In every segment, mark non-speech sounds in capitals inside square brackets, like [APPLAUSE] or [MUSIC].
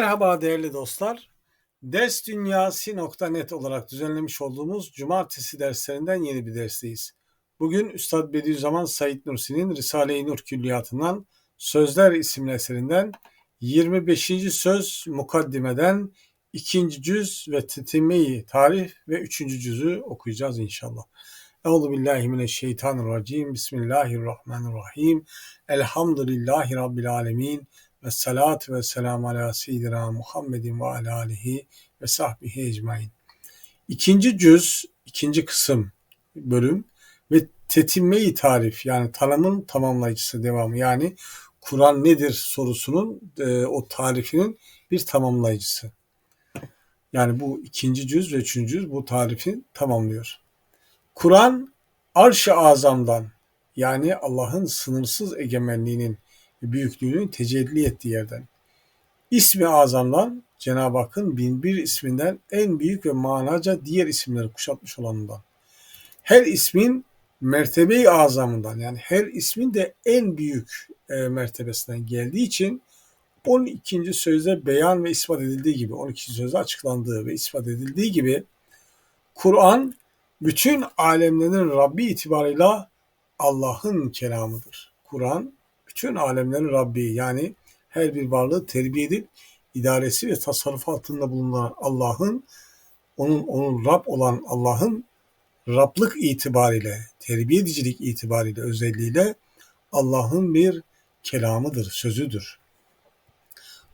Merhaba değerli dostlar. Dersdünyasi.net olarak düzenlemiş olduğumuz cumartesi derslerinden yeni bir dersteyiz. Bugün Üstad Bediüzzaman Said Nursi'nin Risale-i Nur Külliyatı'ndan Sözler isimli eserinden 25. söz mukaddimeden 2. cüz ve tetimeyi tarih ve 3. cüzü okuyacağız inşallah. Euzu billahi mineşşeytanirracim. Bismillahirrahmanirrahim. Elhamdülillahi rabbil alamin. Ve salatu ve selamu ala seyyidina Muhammedin ve ala alihi ve sahbihi ecmain. İkinci cüz, ikinci kısım bölüm ve tetimmeyi tarif yani tanımın tamamlayıcısı devamı yani Kur'an nedir sorusunun e, o tarifinin bir tamamlayıcısı. Yani bu ikinci cüz ve üçüncü cüz bu tarifi tamamlıyor. Kur'an arş-ı azamdan yani Allah'ın sınırsız egemenliğinin büyüklüğünün tecelli ettiği yerden. İsmi azamdan Cenab-ı Hakk'ın bin bir isminden en büyük ve manaca diğer isimleri kuşatmış olanından. Her ismin mertebe-i azamından yani her ismin de en büyük e, mertebesinden geldiği için 12. sözde beyan ve ispat edildiği gibi 12. sözde açıklandığı ve ispat edildiği gibi Kur'an bütün alemlerin Rabbi itibarıyla Allah'ın kelamıdır. Kur'an bütün alemlerin Rabbi yani her bir varlığı terbiye edip idaresi ve tasarrufu altında bulunan Allah'ın onun onun Rab olan Allah'ın Rablık itibariyle, terbiye edicilik itibariyle, özelliğiyle Allah'ın bir kelamıdır, sözüdür.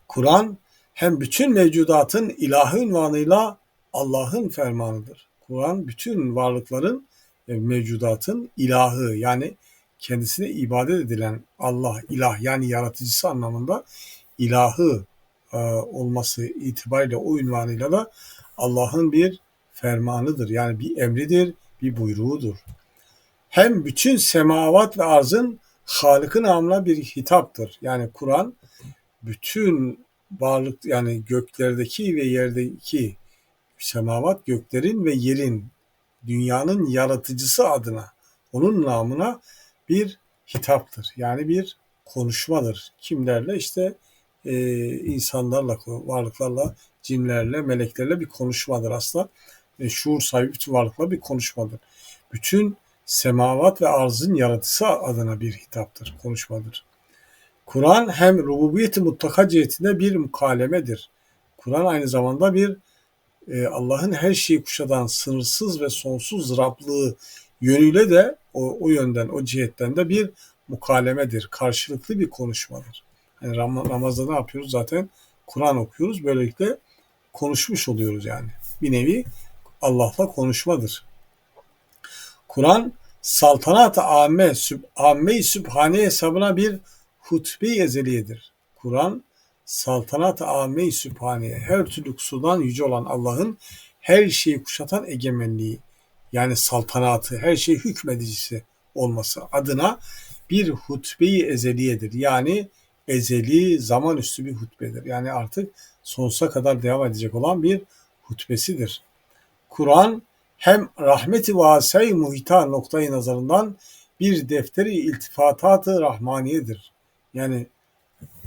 Kur'an hem bütün mevcudatın ilahı ünvanıyla Allah'ın fermanıdır. Kur'an bütün varlıkların mevcudatın ilahı yani kendisine ibadet edilen Allah, ilah yani yaratıcısı anlamında ilahı e, olması itibariyle o ünvanıyla da Allah'ın bir fermanıdır. Yani bir emridir, bir buyruğudur. Hem bütün semavat ve arzın Halık'ın namına bir hitaptır. Yani Kur'an bütün varlık yani göklerdeki ve yerdeki semavat göklerin ve yerin dünyanın yaratıcısı adına onun namına bir hitaptır. Yani bir konuşmadır. Kimlerle? işte e, insanlarla, varlıklarla, cinlerle, meleklerle bir konuşmadır aslında. E, şuur sahibi bütün varlıkla bir konuşmadır. Bütün semavat ve arzın yaratısı adına bir hitaptır, konuşmadır. Kur'an hem rububiyeti mutlaka cihetinde bir mukalemedir. Kur'an aynı zamanda bir e, Allah'ın her şeyi kuşatan sınırsız ve sonsuz Rablığı yönüyle de o, o yönden, o cihetten de bir mukalemedir. Karşılıklı bir konuşmadır. Yani Ram namazda ne yapıyoruz? Zaten Kur'an okuyoruz. Böylelikle konuşmuş oluyoruz yani. Bir nevi Allah'la konuşmadır. Kur'an saltanat-ı amme, süb, amme-i sübhane hesabına bir hutbe-i ezeliyedir. Kur'an saltanat-ı amme-i sübhane, her türlü kusurdan yüce olan Allah'ın her şeyi kuşatan egemenliği, yani saltanatı, her şey hükmedicisi olması adına bir hutbeyi ezeliyedir. Yani ezeli zaman üstü bir hutbedir. Yani artık sonsuza kadar devam edecek olan bir hutbesidir. Kur'an hem rahmeti vasay muhita noktayı nazarından bir defteri iltifatatı rahmaniyedir. Yani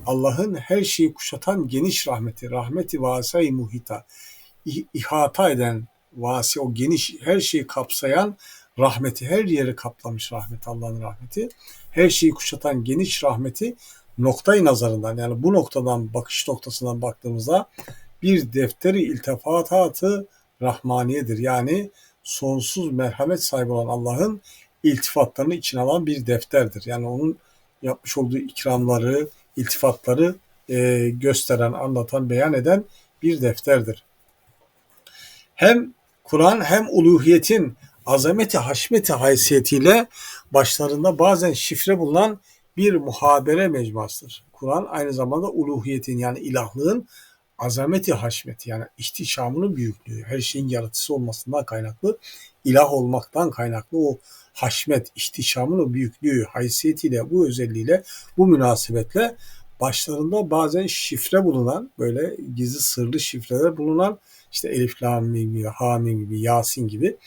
Allah'ın her şeyi kuşatan geniş rahmeti, rahmeti vasay muhita, ihata eden, vasi o geniş her şeyi kapsayan rahmeti her yeri kaplamış rahmet Allah'ın rahmeti. Her şeyi kuşatan geniş rahmeti noktayı nazarından yani bu noktadan bakış noktasından baktığımızda bir defteri iltifatatı rahmaniyedir. Yani sonsuz merhamet sahibi olan Allah'ın iltifatlarını içine alan bir defterdir. Yani onun yapmış olduğu ikramları, iltifatları e, gösteren, anlatan, beyan eden bir defterdir. Hem Kur'an hem uluhiyetin azameti haşmeti haysiyetiyle başlarında bazen şifre bulunan bir muhabere mecmuasıdır. Kur'an aynı zamanda uluhiyetin yani ilahlığın azameti haşmeti yani ihtişamının büyüklüğü, her şeyin yaratıcısı olmasından kaynaklı, ilah olmaktan kaynaklı o haşmet, ihtişamın o büyüklüğü, haysiyetiyle, bu özelliğiyle, bu münasebetle başlarında bazen şifre bulunan, böyle gizli sırlı şifreler bulunan işte Elif, Lam, Mim Hamim gibi, Yasin gibi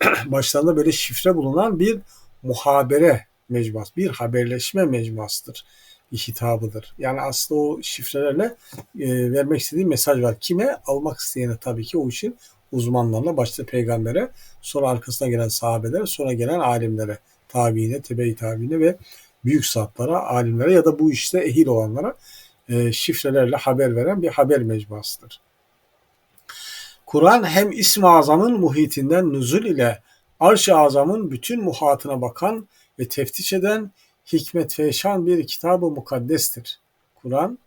[CLEARS THROAT] başlarında böyle şifre bulunan bir muhabere mecmuası, bir haberleşme mecmuasıdır. bir hitabıdır. Yani aslında o şifrelerle e, vermek istediği mesaj var. Kime? Almak isteyene tabii ki o işin uzmanlarına, başta peygambere, sonra arkasına gelen sahabelere, sonra gelen alimlere, tabiine, tebe-i tabiine ve büyük zatlara, alimlere ya da bu işte ehil olanlara e, şifrelerle haber veren bir haber mecmuasıdır. Kur'an hem İsm-i Azam'ın muhitinden nüzul ile Arş-ı Azam'ın bütün muhatına bakan ve teftiş eden hikmet feşan bir kitabı mukaddestir. Kur'an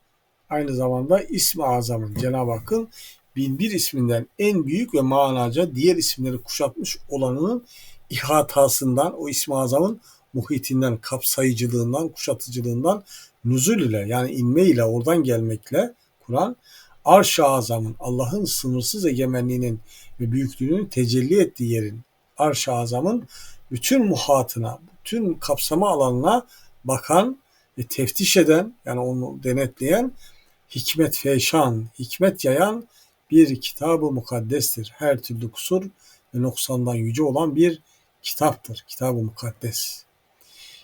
aynı zamanda İsm-i Azam'ın Cenab-ı Hakk'ın binbir isminden en büyük ve manaca diğer isimleri kuşatmış olanının ihatasından, o İsm-i Azam'ın muhitinden, kapsayıcılığından, kuşatıcılığından nüzul ile yani inme ile oradan gelmekle Kur'an Arş-ı Azam'ın Allah'ın sınırsız egemenliğinin ve büyüklüğünün tecelli ettiği yerin Arş-ı Azam'ın bütün muhatına, bütün kapsama alanına bakan ve teftiş eden yani onu denetleyen hikmet feşan, hikmet yayan bir kitabı mukaddestir. Her türlü kusur ve noksandan yüce olan bir kitaptır. Kitabı mukaddes.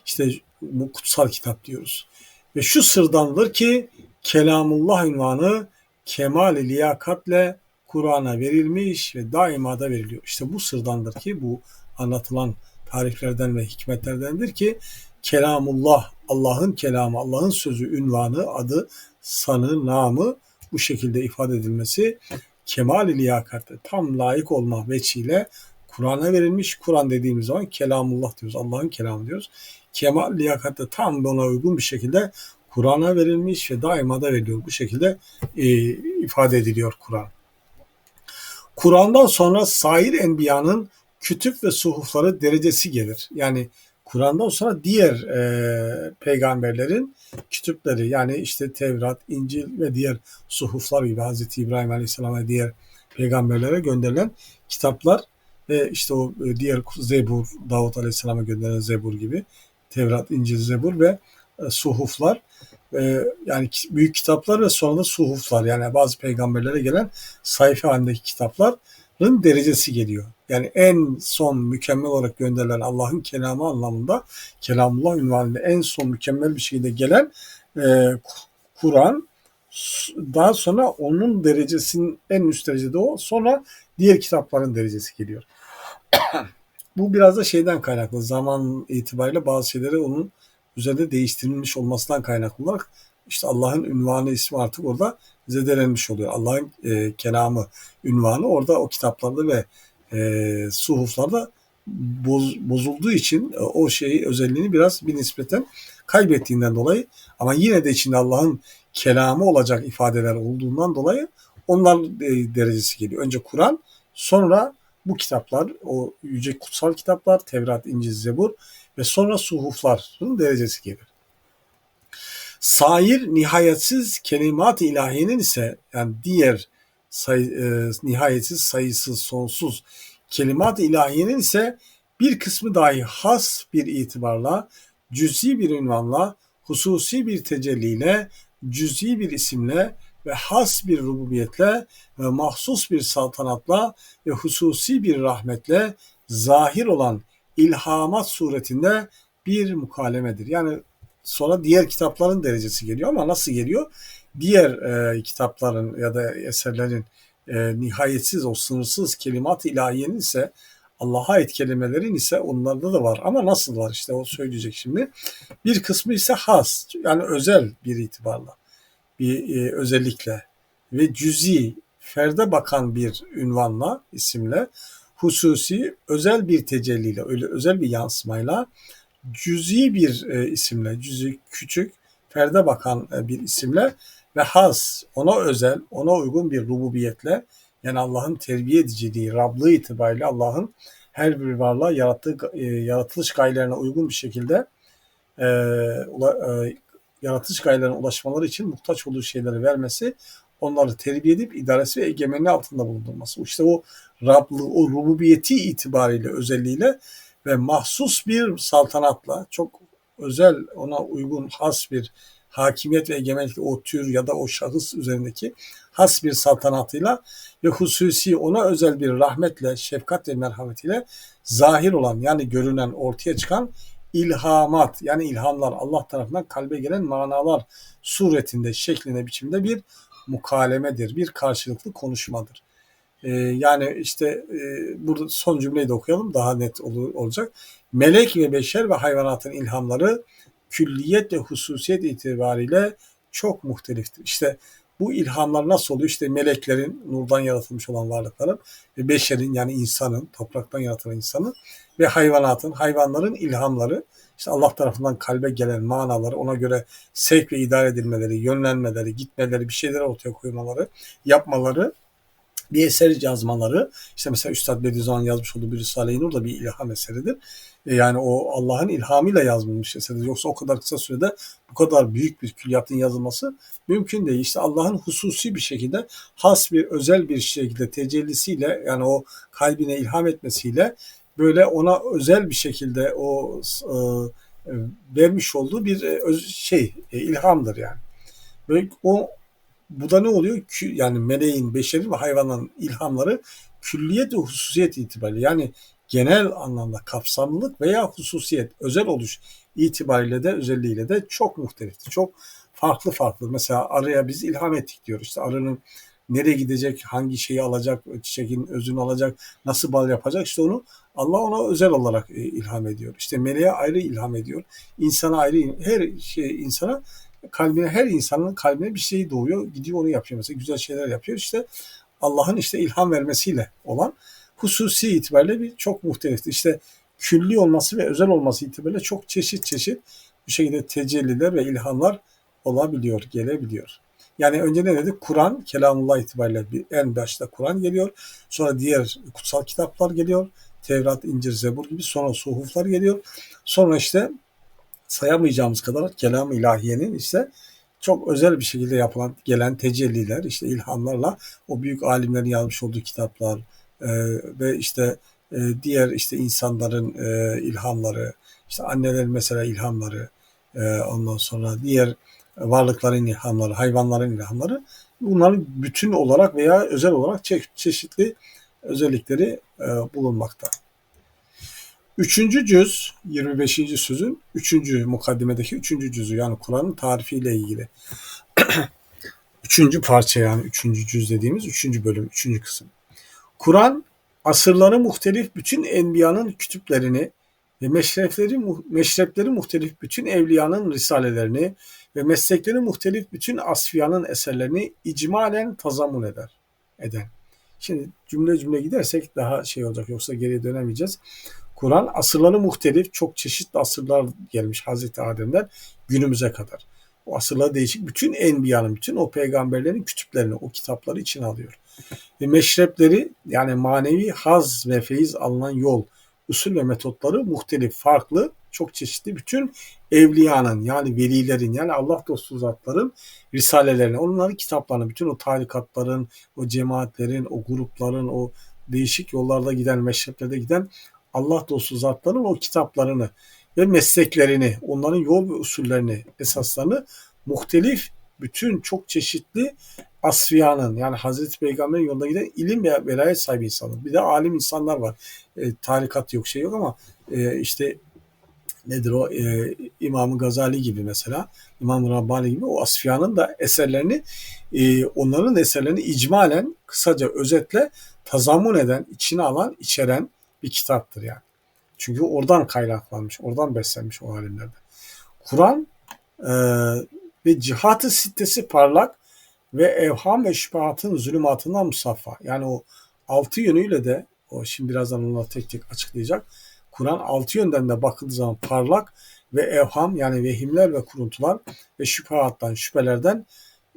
İşte bu kutsal kitap diyoruz. Ve şu sırdandır ki Kelamullah ünvanı kemal-i liyakatle Kur'an'a verilmiş ve daima da veriliyor. İşte bu sırdandır ki bu anlatılan tariflerden ve hikmetlerdendir ki kelamullah, Allah'ın kelamı, Allah'ın sözü, ünvanı, adı, sanı, namı bu şekilde ifade edilmesi kemal-i liyakatte tam layık olma veçiyle Kur'an'a verilmiş. Kur'an dediğimiz zaman kelamullah diyoruz. Allah'ın kelamı diyoruz. Kemal liyakatte tam ona uygun bir şekilde Kur'an'a verilmiş ve daima da veriliyor. Bu şekilde e, ifade ediliyor Kur'an. Kur'an'dan sonra sair enbiyanın kütüp ve suhufları derecesi gelir. Yani Kur'an'dan sonra diğer e, peygamberlerin kütüpleri yani işte Tevrat, İncil ve diğer suhuflar gibi Hz. İbrahim Aleyhisselam ve diğer peygamberlere gönderilen kitaplar ve işte o e, diğer Zebur, Davut Aleyhisselam'a gönderilen Zebur gibi Tevrat, İncil, Zebur ve suhuflar e, yani büyük kitaplar ve sonra da suhuflar yani bazı peygamberlere gelen sayfa halindeki kitapların derecesi geliyor. Yani en son mükemmel olarak gönderilen Allah'ın kelamı anlamında kelamullah ünvanıyla en son mükemmel bir şekilde gelen e, Kur'an daha sonra onun derecesinin en üst derecede o sonra diğer kitapların derecesi geliyor. [COUGHS] Bu biraz da şeyden kaynaklı zaman itibariyle bazı şeyleri onun üzerinde değiştirilmiş olmasından kaynaklı olarak işte Allah'ın ünvanı ismi artık orada zedelenmiş oluyor. Allah'ın e, kelamı ünvanı orada o kitaplarda ve e, suhuflarda boz, bozulduğu için e, o şeyi özelliğini biraz bir nispeten kaybettiğinden dolayı ama yine de içinde Allah'ın kelamı olacak ifadeler olduğundan dolayı onlar e, derecesi geliyor. Önce Kur'an sonra bu kitaplar o yüce kutsal kitaplar Tevrat, İncil, Zebur ve sonra suhufların derecesi gelir. Sair nihayetsiz kelimat-ı ilahiyenin ise yani diğer say, e, nihayetsiz, sayısız, sonsuz kelimat-ı ilahiyenin ise bir kısmı dahi has bir itibarla, cüz'i bir ünvanla, hususi bir tecelliyle, cüz'i bir isimle ve has bir rububiyetle ve mahsus bir saltanatla ve hususi bir rahmetle zahir olan ilhamat suretinde bir mukalemedir. Yani sonra diğer kitapların derecesi geliyor ama nasıl geliyor? Diğer e, kitapların ya da eserlerin e, nihayetsiz o sınırsız kelimat ilahiyenin ise Allah'a ait kelimelerin ise onlarda da var. Ama nasıl var işte o söyleyecek şimdi. Bir kısmı ise has yani özel bir itibarla bir e, özellikle ve cüzi ferde bakan bir ünvanla isimle hususi özel bir tecelliyle öyle özel bir yansımayla cüzi bir e, isimle cüzi küçük ferde bakan e, bir isimle ve has ona özel ona uygun bir rububiyetle yani Allah'ın terbiye ediciliği Rablığı itibariyle Allah'ın her bir varlığa yarattığı e, yaratılış gayelerine uygun bir şekilde e, e, yaratılış gayelerine ulaşmaları için muhtaç olduğu şeyleri vermesi, onları terbiye edip idaresi ve egemenliği altında bulundurması. İşte o Rablığı, o rububiyeti itibariyle, özelliğiyle ve mahsus bir saltanatla, çok özel, ona uygun, has bir hakimiyet ve egemenlik o tür ya da o şahıs üzerindeki has bir saltanatıyla ve hususi ona özel bir rahmetle, şefkat ve merhametiyle zahir olan yani görünen, ortaya çıkan ilhamat yani ilhamlar Allah tarafından kalbe gelen manalar suretinde, şeklinde, biçimde bir mukalemedir, bir karşılıklı konuşmadır. Ee, yani işte e, burada son cümleyi de okuyalım daha net ol, olacak. Melek ve beşer ve hayvanatın ilhamları külliyet ve hususiyet itibariyle çok muhteliftir. İşte bu ilhamlar nasıl oluyor? İşte meleklerin, nurdan yaratılmış olan varlıkların ve beşerin yani insanın, topraktan yaratılan insanın ve hayvanatın, hayvanların ilhamları, işte Allah tarafından kalbe gelen manaları, ona göre sevk ve idare edilmeleri, yönlenmeleri, gitmeleri, bir şeyler ortaya koymaları, yapmaları bir eser yazmaları, işte mesela Üstad Bediüzzaman yazmış olduğu bir Risale-i Nur da bir ilham eseridir. E, yani o Allah'ın ilhamıyla yazılmış eserdir. Yoksa o kadar kısa sürede bu kadar büyük bir külliyatın yazılması mümkün değil. İşte Allah'ın hususi bir şekilde has bir özel bir şekilde tecellisiyle yani o kalbine ilham etmesiyle böyle ona özel bir şekilde o e, vermiş olduğu bir e, şey e, ilhamdır yani. Böyle o bu da ne oluyor? Yani meleğin, beşerin ve hayvanların ilhamları külliyet ve hususiyet itibariyle yani genel anlamda kapsamlılık veya hususiyet, özel oluş itibariyle de özelliğiyle de çok muhteliftir. Çok farklı farklı. Mesela arıya biz ilham ettik diyoruz. İşte arının nereye gidecek, hangi şeyi alacak, çiçeğin özünü alacak, nasıl bal yapacak işte onu Allah ona özel olarak e, ilham ediyor. İşte meleğe ayrı ilham ediyor. İnsana ayrı, her şey insana kalbine her insanın kalbine bir şey doğuyor. Gidiyor onu yapıyor mesela güzel şeyler yapıyor. İşte Allah'ın işte ilham vermesiyle olan hususi itibariyle bir çok muhteliftir. İşte külli olması ve özel olması itibariyle çok çeşit çeşit bu şekilde tecelliler ve ilhamlar olabiliyor, gelebiliyor. Yani önce ne dedik? Kur'an, kelamullah itibariyle bir, en başta Kur'an geliyor. Sonra diğer kutsal kitaplar geliyor. Tevrat, İncil, Zebur gibi. Sonra suhuflar geliyor. Sonra işte sayamayacağımız kadar kelam ilahiyenin işte çok özel bir şekilde yapılan gelen tecelliler işte ilhamlarla o büyük alimlerin yazmış olduğu kitaplar e, ve işte e, diğer işte insanların e, ilhamları işte annelerin mesela ilhamları e, ondan sonra diğer varlıkların ilhamları hayvanların ilhamları bunların bütün olarak veya özel olarak çe çeşitli özellikleri e, bulunmakta. Üçüncü cüz, 25. sözün üçüncü mukaddimedeki üçüncü cüzü yani Kur'an'ın tarifiyle ilgili. [CLEARS THROAT] üçüncü parça yani üçüncü cüz dediğimiz üçüncü bölüm, üçüncü kısım. Kur'an asırları muhtelif bütün enbiyanın kütüplerini ve meşrefleri, meşrepleri muhtelif bütün evliyanın risalelerini ve meslekleri muhtelif bütün asfiyanın eserlerini icmalen tazamun eder. Eden. Şimdi cümle cümle gidersek daha şey olacak yoksa geriye dönemeyeceğiz. Kur'an asırları muhtelif, çok çeşitli asırlar gelmiş Hazreti Adem'den günümüze kadar. O asırlar değişik bütün enbiyanın, bütün o peygamberlerin kütüplerini, o kitapları içine alıyor. Ve meşrepleri yani manevi haz ve feyiz alınan yol, usul ve metotları muhtelif, farklı, çok çeşitli bütün evliyanın yani velilerin yani Allah dostu zatların risalelerini, onların kitaplarını, bütün o tarikatların, o cemaatlerin, o grupların, o değişik yollarda giden, meşreplerde giden Allah dostu zatların o kitaplarını ve mesleklerini, onların yol ve usullerini, esaslarını muhtelif, bütün çok çeşitli asfiyanın yani Hazreti Peygamber'in yolunda giden ilim ve velayet sahibi insanlar. Bir de alim insanlar var. E, tarikat yok şey yok ama e, işte nedir o e, İmam Gazali gibi mesela İmam Rabbani gibi o asfiyanın da eserlerini e, onların eserlerini icmalen kısaca özetle tazamun eden, içine alan, içeren bir kitaptır yani. Çünkü oradan kaynaklanmış, oradan beslenmiş o alimlerde. Kur'an e, ve cihatı sitesi parlak ve evham ve şüphatın zulümatından musaffa. Yani o altı yönüyle de, o şimdi birazdan onları tek tek açıklayacak. Kur'an altı yönden de bakıldığı zaman parlak ve evham yani vehimler ve kuruntular ve şüphattan, şüphelerden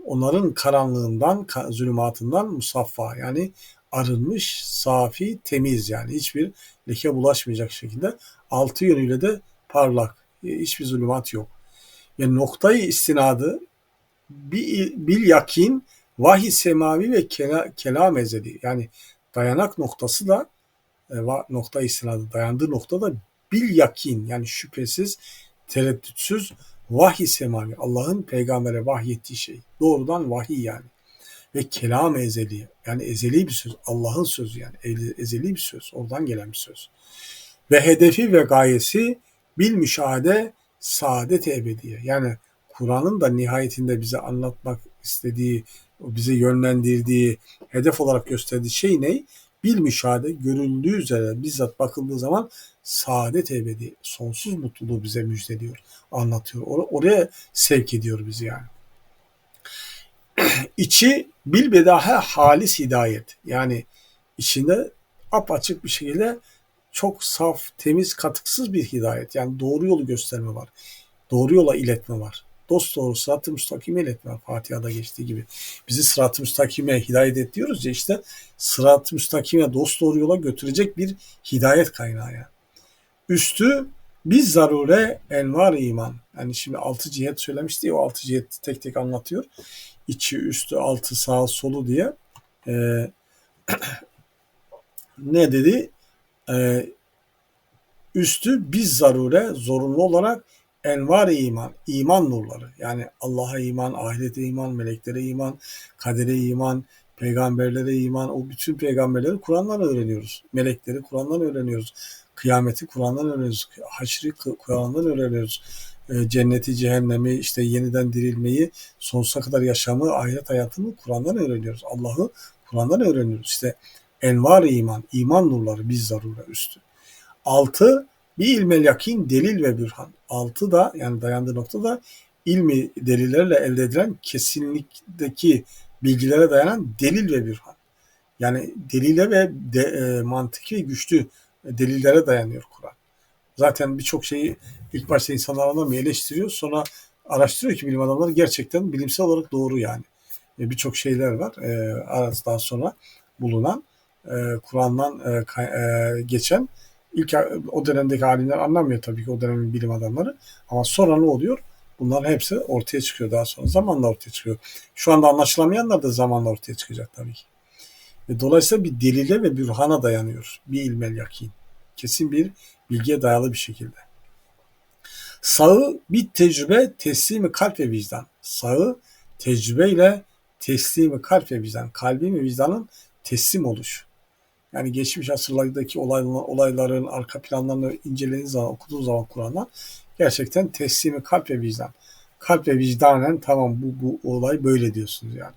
onların karanlığından, zulümatından musaffa yani arınmış, safi, temiz yani hiçbir leke bulaşmayacak şekilde altı yönüyle de parlak. Hiçbir zulümat yok. Yani noktayı istinadı bil yakin vahiy semavi ve kela, kelam ezeli. Yani dayanak noktası da e, nokta istinadı dayandığı nokta da bil yakin yani şüphesiz tereddütsüz vahiy semavi. Allah'ın peygambere vahyettiği şey. Doğrudan vahiy yani ve kelam ezeli yani ezeli bir söz Allah'ın sözü yani ezeli bir söz oradan gelen bir söz ve hedefi ve gayesi bil müşahede saadet ebediye. Yani Kur'an'ın da nihayetinde bize anlatmak istediği, bize yönlendirdiği, hedef olarak gösterdiği şey ne? Bil müşahede görüldüğü üzere bizzat bakıldığı zaman saadet ebedi, sonsuz mutluluğu bize müjdeliyor, anlatıyor. Or oraya sevk ediyor bizi yani. [CLEARS THROAT] İçi bilbedahe halis hidayet. Yani içinde apaçık bir şekilde çok saf, temiz, katıksız bir hidayet. Yani doğru yolu gösterme var. Doğru yola iletme var. Dost doğru sırat-ı müstakime iletme. Fatiha'da geçtiği gibi. Bizi sırat-ı müstakime hidayet et diyoruz ya işte sırat-ı müstakime dost doğru yola götürecek bir hidayet kaynağı yani. Üstü biz zarure envar iman. Yani şimdi altı cihet söylemişti ya o altı cihet tek tek anlatıyor. İçi, üstü, altı, sağ, solu diye. Ee, [CLEARS THROAT] ne dedi? Ee, üstü biz zarure zorunlu olarak envar iman, iman nurları. Yani Allah'a iman, ahirete iman, meleklere iman, kadere iman, peygamberlere iman, o bütün peygamberleri Kur'an'dan öğreniyoruz. Melekleri Kur'an'dan öğreniyoruz. Kıyameti Kur'an'dan öğreniyoruz. Haşri Kur'an'dan öğreniyoruz. E, cenneti, cehennemi, işte yeniden dirilmeyi, sonsuza kadar yaşamı, ahiret hayatını Kur'an'dan öğreniyoruz. Allah'ı Kur'an'dan öğreniyoruz. İşte envar iman, iman nurları biz zarura üstü. Altı, bir ilmel yakin, delil ve bürhan. Altı da yani dayandığı nokta da ilmi delillerle elde edilen kesinlikteki bilgilere dayanan delil ve bürhan. Yani delile ve de, e, mantıki güçlü delillere dayanıyor Kur'an. Zaten birçok şeyi ilk başta insanlar anlamıyor, eleştiriyor. Sonra araştırıyor ki bilim adamları gerçekten bilimsel olarak doğru yani. E, birçok şeyler var e, daha sonra bulunan e, Kur'an'dan e, e, geçen ilk o dönemdeki alimler anlamıyor tabii ki o dönemin bilim adamları. Ama sonra ne oluyor? Bunların hepsi ortaya çıkıyor daha sonra. Zamanla ortaya çıkıyor. Şu anda anlaşılamayanlar da zamanla ortaya çıkacak tabii ki. Ve dolayısıyla bir delile ve bürhana dayanıyor. Bir ilmel yakin. Kesin bir bilgiye dayalı bir şekilde. Sağı bir tecrübe, teslimi kalp ve vicdan. Sağı tecrübeyle teslimi kalp ve vicdan. Kalbin ve vicdanın teslim oluş. Yani geçmiş asırlardaki olaylar, olayların arka planlarını incelediğiniz zaman, okuduğunuz zaman Kur'an'dan gerçekten teslimi kalp ve vicdan. Kalp ve vicdanen tamam bu, bu olay böyle diyorsunuz yani.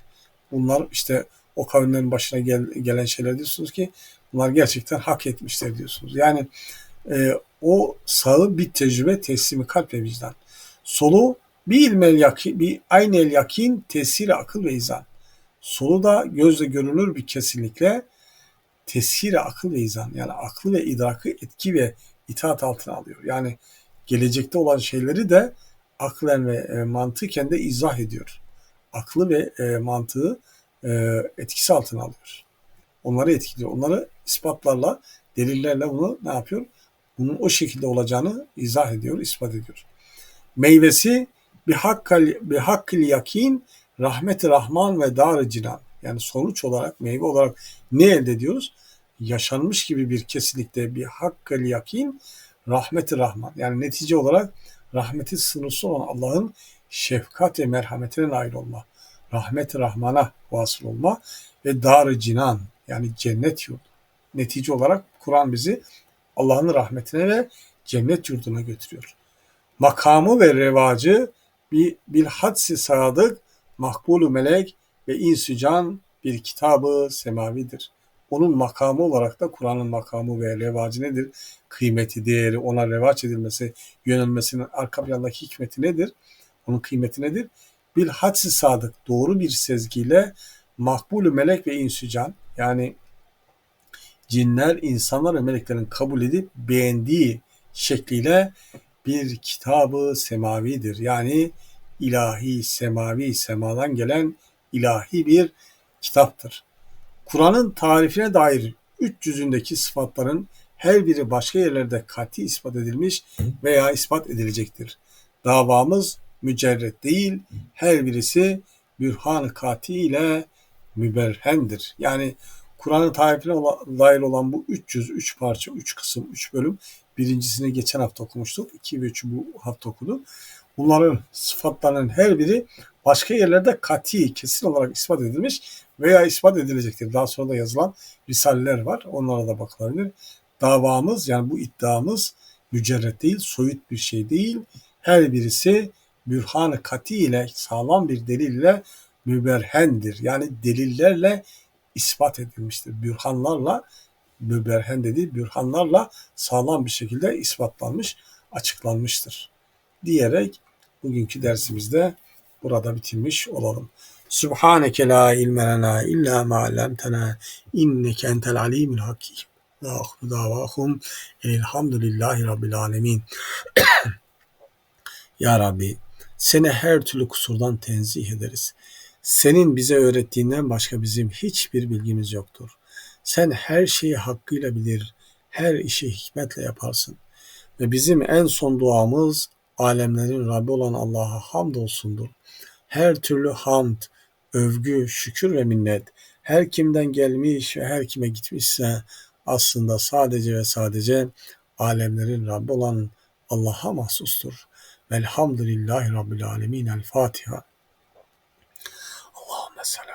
Bunlar işte o kavimlerin başına gel, gelen şeyler diyorsunuz ki bunlar gerçekten hak etmişler diyorsunuz. Yani e, o sağı bir tecrübe teslimi kalp ve vicdan. Solu bir ilmel yakin, bir aynel yakin tesiri akıl ve izan. Solu da gözle görünür bir kesinlikle tesiri akıl ve izan. Yani aklı ve idrakı etki ve itaat altına alıyor. Yani gelecekte olan şeyleri de aklen ve e, mantıken de izah ediyor. Aklı ve e, mantığı e, etkisi altına alıyor. Onları etkiliyor. Onları ispatlarla, delillerle bunu ne yapıyor? Bunun o şekilde olacağını izah ediyor, ispat ediyor. Meyvesi bir hakkal bir hakkil yakin rahmeti rahman ve dar cinan. Yani sonuç olarak meyve olarak ne elde ediyoruz? Yaşanmış gibi bir kesinlikte bir hakkal yakin rahmeti rahman. Yani netice olarak rahmeti sınırsız olan Allah'ın şefkat ve merhametine nail olma. Rahmet Rahman'a vasıl olma ve dar cinan yani cennet yurdu. Netice olarak Kur'an bizi Allah'ın rahmetine ve cennet yurduna götürüyor. Makamı ve revacı bir, hadsi sadık, makbulu melek ve insücan bir kitabı semavidir. Onun makamı olarak da Kur'an'ın makamı ve revacı nedir? Kıymeti, değeri, ona revaç edilmesi, yönelmesinin arka plandaki hikmeti nedir? Onun kıymeti nedir? Bir hadsi sadık, doğru bir sezgiyle makbulü melek ve insücan yani cinler, insanlar ve meleklerin kabul edip beğendiği şekliyle bir kitabı semavidir. Yani ilahi, semavi, semadan gelen ilahi bir kitaptır. Kur'an'ın tarifine dair 300'ündeki sıfatların her biri başka yerlerde kati ispat edilmiş veya ispat edilecektir. Davamız mücerret değil, her birisi bürhan kati ile müberhendir. Yani Kur'an'ın tarifine dair olan bu 303 parça, 3 kısım, 3 bölüm birincisini geçen hafta okumuştuk. 2 ve 3'ü bu hafta okuduk. Bunların sıfatlarının her biri başka yerlerde kati, kesin olarak ispat edilmiş veya ispat edilecektir. Daha sonra da yazılan risaleler var. Onlara da bakılabilir. Davamız yani bu iddiamız mücerret değil, soyut bir şey değil. Her birisi bürhan-ı kati ile sağlam bir delille müberhendir. Yani delillerle ispat edilmiştir. Bürhanlarla müberhen dediği bürhanlarla sağlam bir şekilde ispatlanmış, açıklanmıştır. Diyerek bugünkü dersimizde burada bitirmiş olalım. Subhaneke la ilme lena illa ma allamtena inneke entel alimul hakim. Ve ahru davahum elhamdülillahi rabbil alemin. [COUGHS] ya Rabbi seni her türlü kusurdan tenzih ederiz. Senin bize öğrettiğinden başka bizim hiçbir bilgimiz yoktur. Sen her şeyi hakkıyla bilir, her işi hikmetle yaparsın. Ve bizim en son duamız alemlerin Rabbi olan Allah'a hamdolsundur. Her türlü hamd, övgü, şükür ve minnet her kimden gelmiş ve her kime gitmişse aslında sadece ve sadece alemlerin Rabbi olan Allah'a mahsustur. Velhamdülillahi Rabbil Alemin. El Fatiha. Allahümme salli